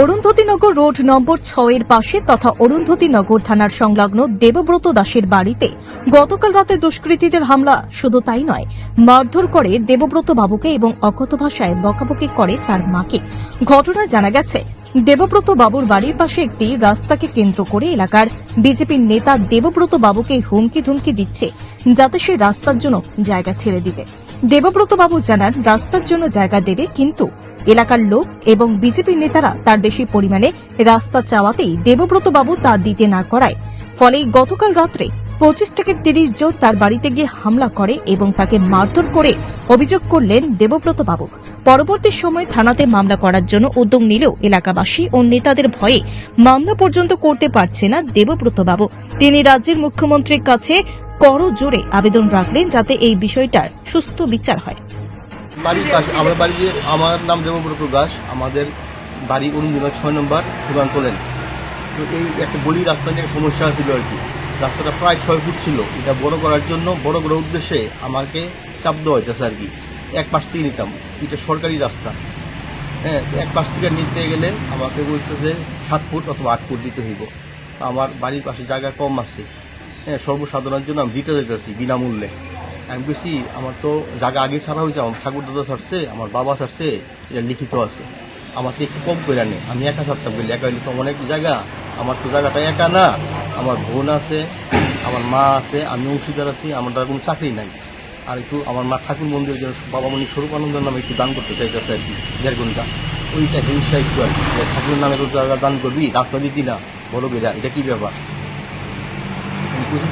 অরুন্ধতীনগর road number ছয় এর পাশে তথা অরুন্ধতীনগর থানার সংলগ্ন দেবব্রত দাসের বাড়িতে গতকাল রাতে দুষ্কৃতীদের হামলা। শুধু তাই নয়, মারধর করে দেবব্রত বাবুকে এবং অকথ্য ভাষায় বকাবকি করে তার মাকে। ঘটনায় জানা গেছে, দেবব্রত বাবুর বাড়ির পাশে একটি রাস্তাকে কেন্দ্র করে এলাকার বিজেপির নেতা দেবব্রত বাবুকে হুমকি ধুমকি দিচ্ছে, যাতে সে রাস্তার জন্য জায়গা ছেড়ে দিতে দেবব্রত বাবু জানান, রাস্তার জন্য জায়গা দেবে কিন্তু এলাকার লোক এবং বিজেপির নেতারা তার বেশি পরিমাণে রাস্তা চাওয়াতেই দেবব্রত বাবু তা দিতে না করায়। ফলে গতকাল রাত্রে পঁচিশ থেকে তিরিশ জন তার বাড়িতে গিয়ে হামলা করে এবং তাকে মারধর করে অভিযোগ করলেন দেবব্রত বাবু পরবর্তী সময় থানাতে মামলা করার জন্য উদ্যোগ নিলেও এলাকাবাসী ও নেতাদের ভয়ে মামলা পর্যন্ত করতে পারছে না দেবব্রত বাবু তিনি রাজ্যের মুখ্যমন্ত্রীর কাছে করো জোরে আবেদন রাখলেন যাতে এই বিষয়টার সুস্থ বিচার হয়। আমার বাড়িতে আমার নাম দেবব্রত দাস, আমাদের বাড়ি অরুণদিনা ছয় নম্বর সুগান্ত লেন। তো এই একটা গলি রাস্তা নিয়ে সমস্যা ছিল আর কি। রাস্তাটা প্রায় ছয় ফুট ছিল। এটা বড় করার জন্য বড় করার উদ্দেশ্যে আমাকে চাপ দেওয়া হইতেছে আর কি। এক পাশ থেকে নিতাম। এটা সরকারি রাস্তা। হ্যাঁ এক পাশ থেকে নিতে গেলে আমাকে বলছে যে সাত ফুট অথবা আট ফুট দিতে হইব। আমার বাড়ির পাশে জায়গা কম আছে। হ্যাঁ সর্বসাধারণের জন্য আমি দিতে যেতেছি বিনামূল্যে। আমি বেশি আমার তো জায়গা আগে ছাড়া হয়েছে, আমার ঠাকুর দাদা ছাড়ছে, আমার বাবা ছাড়ছে, এটা লিখিত আছে। আমাকে একটু কম করে নেই আমি একা ছাড়তাম বলি একা অনেক জায়গা, আমার তো জায়গাটা একা না। আমার বোন আছে, আমার মা আছে, আমি অংশীদার আছি, আমার দ্বারা কোনো চাকরি নাই। আর একটু আমার মা ঠাকুর মন্দিরের জন্য বাবামণি স্বরূপানন্দের নামে একটু দান করতে চাইতেছে আর কি দেড় ঘণ্টা ওইটা হিংসা একটু আর কি ঠাকুরের নামে তো দান করবি, রাস্তা দিদি না বড় বেড়া, এটা কি ব্যাপার?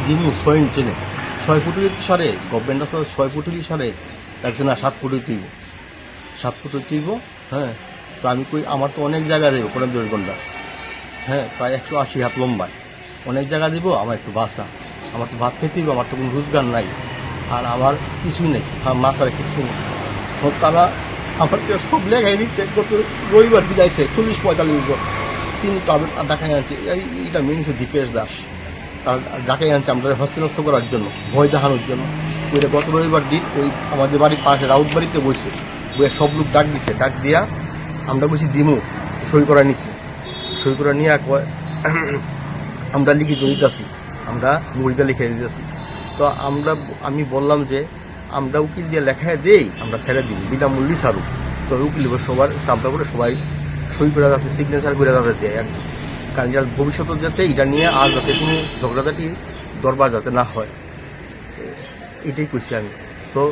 দিন ছয় ইঞ্চি নেই ছয় ফুট সারে গভর্নমেন্ট আসলে ছয় ফুট সারে, একজন না সাত ফুট দিব সাত ফুট দিব হ্যাঁ। তো আমি কই, আমার তো অনেক জায়গা দেবো কোনো দেড় ঘণ্টা হ্যাঁ প্রায় একশো আশি হাত লম্বায়। অনেক জায়গা দিব, আমার একটু বাসা। আমার তো ভাত খেতে আমার তো কোনো রোজগার নাই। আর আমার কিছুই নেই, আমার মাথার কিছু নেই। তারা আমার তো সব লেখাই নিচ্ছে, গত রবিবার আইসে চল্লিশ পঁয়তাল্লিশ জন। তিন তাদের দেখাই আনছে এটা মেন হচ্ছে দীপেশ দাস। তার ডাকাই আনছে আমরা হস্তনস্ত করার জন্য, ভয় দেখানোর জন্য। ওইটা গত রবিবার দিন ওই আমাদের বাড়ির পাশে রাউত বাড়িতে বসে বইয়ে সব লোক ডাক দিছে, ডাক দিয়া আমরা বলছি, দিমু, সই করা নিছি। সই করা নিয়ে কয় আমরা লিখিত দিতেছি। আমরা মুড়িটা লিখে দিতেছি। তো আমরা, আমি বললাম যে, আমরা উকিল দিয়ে লেখায় দেই, আমরা ছেড়ে দিই বিনামূল্যে সারুক তো উকিল সবার সামটা করে সবাই সই করে যাচ্ছে সিগনেচার করে যাতে দেয় আর কি কারণ যার ভবিষ্যতে যাতে এটা নিয়ে আর যাতে কোনো ঝগড়াঝাটি দরবার যাতে না হয়। এটাই কইছি আমি। তো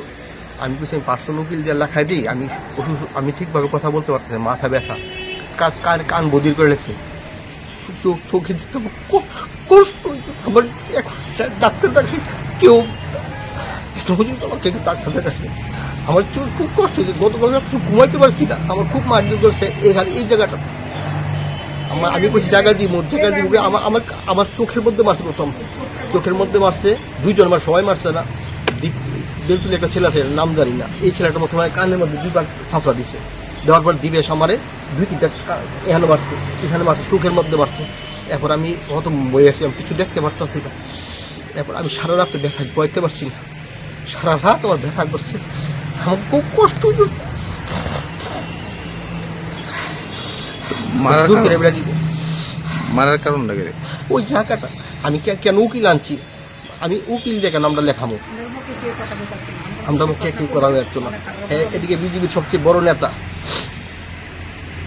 আমি কইছি আমি পার্সোনাল উকিল দিয়ে লেখায় দিই, আমি আমি ঠিকভাবে কথা বলতে পারতেছি মাথা ব্যথা। কান বদির করে লেছে চোখ চোখে দিতে কষ্ট। আমার ডাক্তার দেখে কেউ এখন পর্যন্ত আমার কেউ ডাক্তার দেখাচ্ছে আমার চোখ খুব কষ্ট হচ্ছে গতকাল রাত্রে ঘুমাইতে পারছি না। আমার খুব মারধর করছে এখানে এই জায়গাটা। আমার আমি বলছি জায়গা দিব জায়গা দিব আমার আমার আমার চোখের মধ্যে মারছে প্রথম। চোখের মধ্যে মারছে। দুইজন আমার সবাই মারছে না। দীপ দেবতুল একটা ছেলে আছে নাম জানি না। এই ছেলেটা প্রথমে কানের মধ্যে দুইবার থাপড়া দিছে দেওয়ার পর দিবে আমারে দুই তিনটা কা- এখানে মারছে এখানে মারছে চোখের মধ্যে বাড়ছে। এরপর আমি অত বয়ে আসি আমি কিছু দেখতে পারতাম না। এরপর আমি সারা রাতে ব্যথা বইতে পারছি না। সারা রাত আমার ব্যথা করছে। আমার খুব কষ্ট মারার কারণ- বেড়া দিব। মারার কারণ লাগে ওই জায়গাটা আমি কেন উকিল আনছি? আমি উকিল দিয়ে কেন আমরা লেখাবো আমরা মুখে কেউ করা যাচ্ছে না। হ্যাঁ এদিকে বিজেপির সবচেয়ে বড় নেতা।